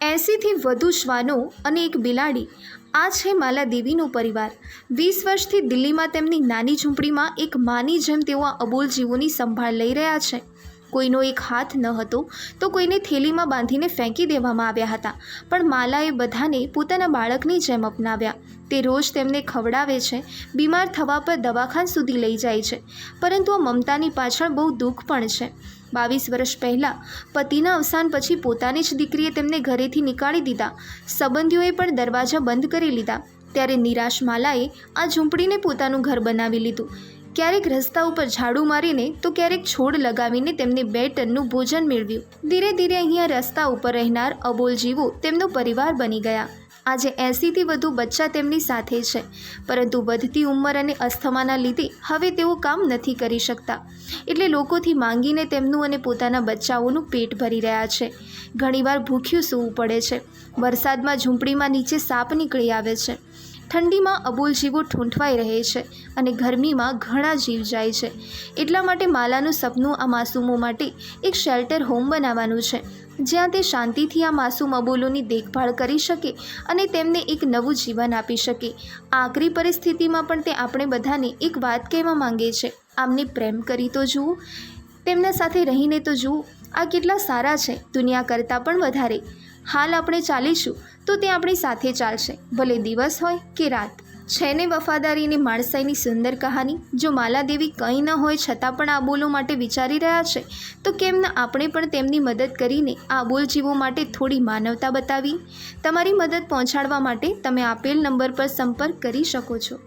એંસીથી વધુ શ્વાનો અને એક બિલાડી. આ છે માલા દેવીનો પરિવાર. વીસ વર્ષથી દિલ્હીમાં તેમની નાની ઝૂંપડીમાં એક માની જેમ તેઓ આ અબોલ જીવોની સંભાળ લઈ રહ્યા છે. કોઈનો એક હાથ ન હતો તો કોઈને થેલીમાં બાંધીને ફેંકી દેવામાં આવ્યા હતા. પણ માલાએ બધાને પોતાના બાળકની જેમ અપનાવ્યા. તે રોજ તેમને ખવડાવે છે, બીમાર થવા પર દવાખાન સુધી લઈ જાય છે. પરંતુ આ મમતાની પાછળ બહુ દુઃખ પણ છે. બાવીસ વર્ષ પહેલાં પતિના અવસાન પછી પોતાની જ દીકરીએ તેમને ઘરેથી નીકાળી દીધા. સંબંધીઓએ પણ દરવાજા બંધ કરી લીધા. ત્યારે નિરાશ માલાએ આ ઝૂંપડીને પોતાનું ઘર બનાવી લીધું. ક્યારેક રસ્તા ઉપર ઝાડુ મારીને તો ક્યારેક છોડ લગાવીને તેમને બે ટનનું ભોજન મેળવ્યું. ધીરે ધીરે અહીંયા રસ્તા ઉપર રહેનાર અબોલ જીવો તેમનો પરિવાર બની ગયા. આજે એંસીથી વધુ બચ્ચા તેમની સાથે છે. પરંતુ વધતી ઉંમર અને અસ્થમાના લીધે હવે તેઓ કામ નથી કરી શકતા. એટલે લોકોથી માંગીને તેમનું અને પોતાના બચ્ચાઓનું પેટ ભરી રહ્યા છે. ઘણીવાર ભૂખ્યું સૂવું પડે છે. વરસાદમાં ઝૂંપડીમાં નીચે સાપ નીકળી આવે છે. ઠંડીમાં અબોલ જીવો ઠૂંઠવાઈ રહે છે અને ગરમીમાં ઘણા જીવ જાય છે. એટલા માટે માલાનું સપનું આ માસૂમો માટે એક શેલ્ટર હોમ બનાવવાનું છે. જ્યાં તે શાંતિથી આ માસૂમ અબોલોની દેખભાળ કરી શકે અને તેમને એક નવું જીવન આપી શકે. આકરી પરિસ્થિતિમાં પણ તે આપણે બધાને એક વાત કહેવા માંગે છે. આમને પ્રેમ કરી તો જુઓ, તેમના સાથે રહીને તો જુઓ. આ કેટલા સારા છે. દુનિયા કરતાં પણ વધારે. હાલ આપણે ચાલીશું તો તે આપણી સાથે ચાલશે. ભલે દિવસ હોય કે રાત. છે ને વફાદારીની માણસાઈની સુંદર કહાની. જો માલાદેવી કંઈ ન હોય છતાં પણ આ બોલો માટે વિચારી રહ્યા છે, તો કેમ ન આપણે પણ તેમની મદદ કરીને આ બોલ જીવો માટે થોડી માનવતા બતાવી? તમારી મદદ પહોંચાડવા માટે તમે આપેલ નંબર પર સંપર્ક કરી શકો છો.